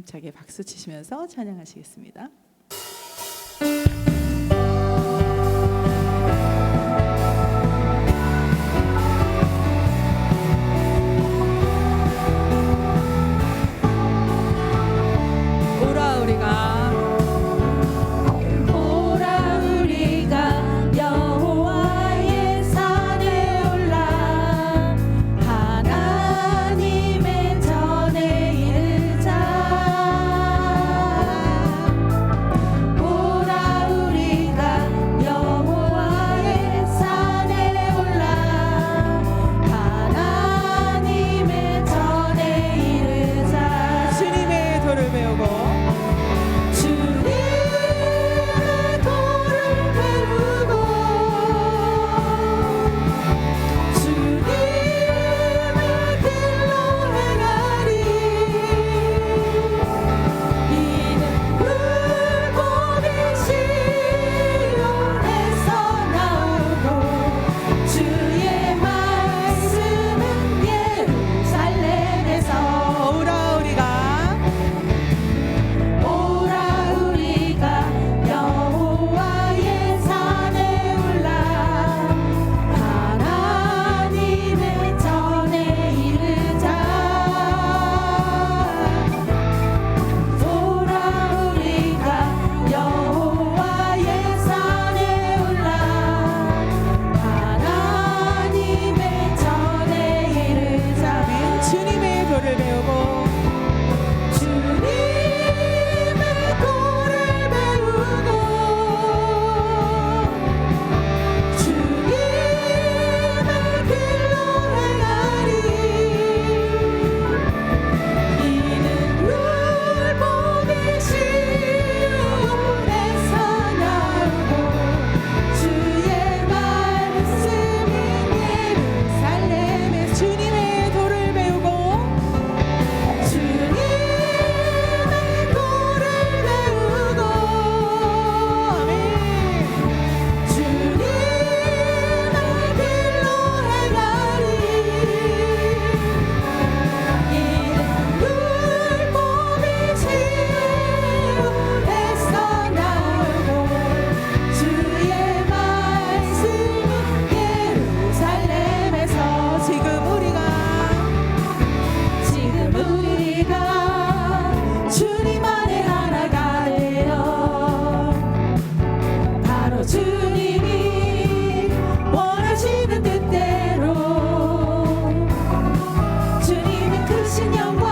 힘차게 박수 치시면서 찬양하시겠습니다. 鸟窝。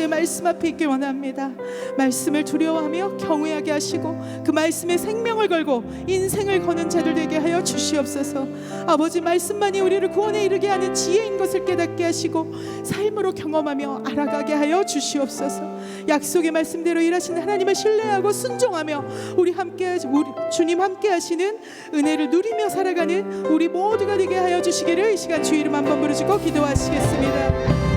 아버지의 말씀 앞에 있길 원합니다. 말씀을 두려워하며 경외하게 하시고 그 말씀에 생명을 걸고 인생을 거는 자들 되게 하여 주시옵소서. 아버지 말씀만이 우리를 구원에 이르게 하는 지혜인 것을 깨닫게 하시고 삶으로 경험하며 알아가게 하여 주시옵소서. 약속의 말씀대로 일하시는 하나님을 신뢰하고 순종하며 우리 함께 우리 주님 함께 하시는 은혜를 누리며 살아가는 우리 모두가 되게 하여 주시기를 이 시간 주 이름 한번 부르시고 기도하시겠습니다.